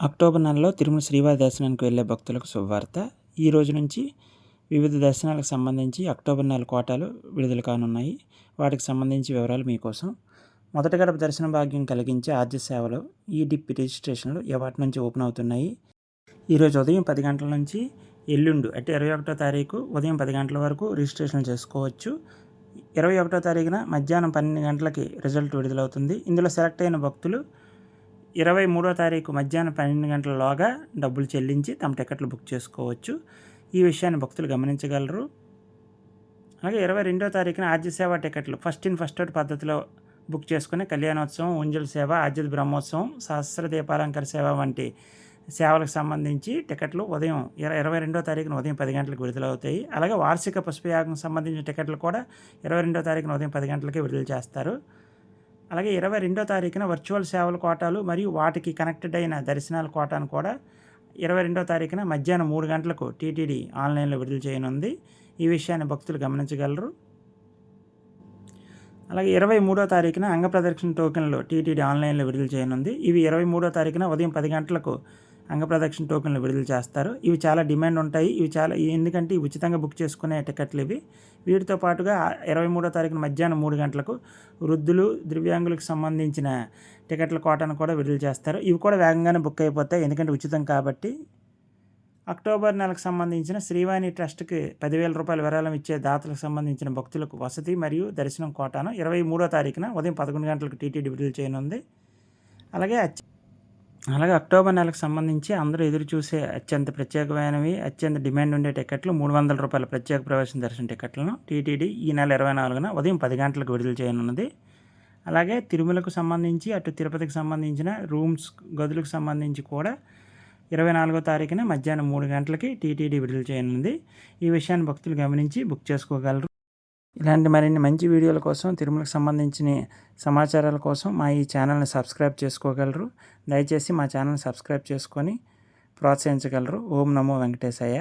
October నెలలో తిరుమల శ్రీవారి దర్శనానికి వెళ్ళే భక్తులకు శుభవార్త. ఈ రోజు నుంచి వివిధ దర్శనాలకు సంబంధించి అక్టోబర్ నెల కోటాలు విడుదల కానున్నాయి. వాటికి సంబంధించి వివరాలు మీకోసం. మొదటి గడప దర్శన భాగ్యం కలిగించే ఆర్థిక సేవలు ఈ డిప్ రిజిస్ట్రేషన్లు వాటి నుంచి ఓపెన్ అవుతున్నాయి? ఈరోజు ఉదయం పది గంటల నుంచి ఎల్లుండు అంటే ఇరవై ఒకటో తారీఖు ఉదయం పది గంటల వరకు రిజిస్ట్రేషన్ చేసుకోవచ్చు. ఇరవై ఒకటో తారీఖున మధ్యాహ్నం పన్నెండు గంటలకి రిజల్ట్ విడుదలవుతుంది. ఇందులో సెలెక్ట్ అయిన భక్తులు ఇరవై మూడో తారీఖు మధ్యాహ్నం పన్నెండు గంటలలోగా డబ్బులు చెల్లించి తమ టికెట్లు బుక్ చేసుకోవచ్చు. ఈ విషయాన్ని భక్తులు గమనించగలరు. అలాగే ఇరవై రెండో తారీఖున ఆద్య సేవ టికెట్లు ఫస్ట్ ఇన్ ఫస్ట్ అవుట్ పద్ధతిలో బుక్ చేసుకునే కళ్యాణోత్సవం ఉంజల్ సేవ ఆద్యత బ్రహ్మోత్సవం సహస్ర దీపాలంకర సేవ వంటి సేవలకు సంబంధించి టికెట్లు ఉదయం ఇరవై ఇరవై రెండో తారీఖున ఉదయం పది గంటలకు విడుదలవుతాయి. అలాగే వార్షిక పుష్పయాగం సంబంధించిన టికెట్లు కూడా ఇరవై రెండో తారీఖున ఉదయం పది గంటలకే విడుదల చేస్తారు. అలాగే ఇరవై రెండో తారీఖున వర్చువల్ సేవల కోటాలు మరియు వాటికి కనెక్టెడ్ అయిన దర్శనాల కోటాను కూడా ఇరవై రెండో తారీఖున మధ్యాహ్నం మూడు గంటలకు టీటీడీ ఆన్లైన్లో విడుదల చేయనుంది. ఈ విషయాన్ని భక్తులు గమనించగలరు. అలాగే ఇరవై మూడో తారీఖున అంగ ప్రదక్షిణ టోకెన్లు టీటీడీ ఆన్లైన్లో విడుదల చేయనుంది. ఇవి ఇరవై మూడో తారీఖున ఉదయం పది గంటలకు అంగప్రదక్షిణ టోకెన్లు విడుదల చేస్తారు. ఇవి చాలా డిమాండ్ ఉంటాయి. ఇవి చాలా ఎందుకంటే ఉచితంగా బుక్ చేసుకునే టికెట్లు ఇవి. వీటితో పాటుగా ఇరవై మూడో తారీఖున మధ్యాహ్నం మూడు గంటలకు వృద్ధులు దివ్యాంగులకు సంబంధించిన టికెట్ల కోటను కూడా విడుదల చేస్తారు. ఇవి కూడా వేగంగానే బుక్ అయిపోతాయి. ఎందుకంటే ఉచితం కాబట్టి. అక్టోబర్ నెలకు సంబంధించిన శ్రీవాణి ట్రస్ట్కి పదివేల రూపాయల విరాళం ఇచ్చే దాతలకు సంబంధించిన భక్తులకు వసతి మరియు దర్శనం కోటాను ఇరవై మూడో తారీఖున ఉదయం పదకొండు గంటలకు టీటీడీ విడుదల చేయనుంది. అలాగే అలాగే అక్టోబర్ నెలకు సంబంధించి అందరూ ఎదురు చూసే అత్యంత ప్రత్యేకమైనవి అత్యంత డిమాండ్ ఉండే టికెట్లు మూడు వందల రూపాయల ప్రత్యేక ప్రవేశం దర్శన టికెట్లను టీటీడీ ఈ నెల ఇరవై నాలుగున ఉదయం పది గంటలకు విడుదల చేయనున్నది. అలాగే తిరుమలకు సంబంధించి అటు తిరుపతికి సంబంధించిన రూమ్స్ గదులకు సంబంధించి కూడా ఇరవై నాలుగో తారీఖున మధ్యాహ్నం మూడు గంటలకి టీటీడీ విడుదల చేయనుంది ఈ విషయాన్ని భక్తులు గమనించి బుక్ చేసుకోగలరు. ఇలాంటి మరిన్ని మంచి వీడియోల కోసం తిరుమలకు సంబంధించిన సమాచారాల కోసం మా ఈ ఛానల్ని సబ్స్క్రైబ్ చేసుకోగలరు. దయచేసి మా ఛానల్ని సబ్స్క్రైబ్ చేసుకొని ప్రోత్సహించగలరు. ఓం నమో వెంకటేశయ్య.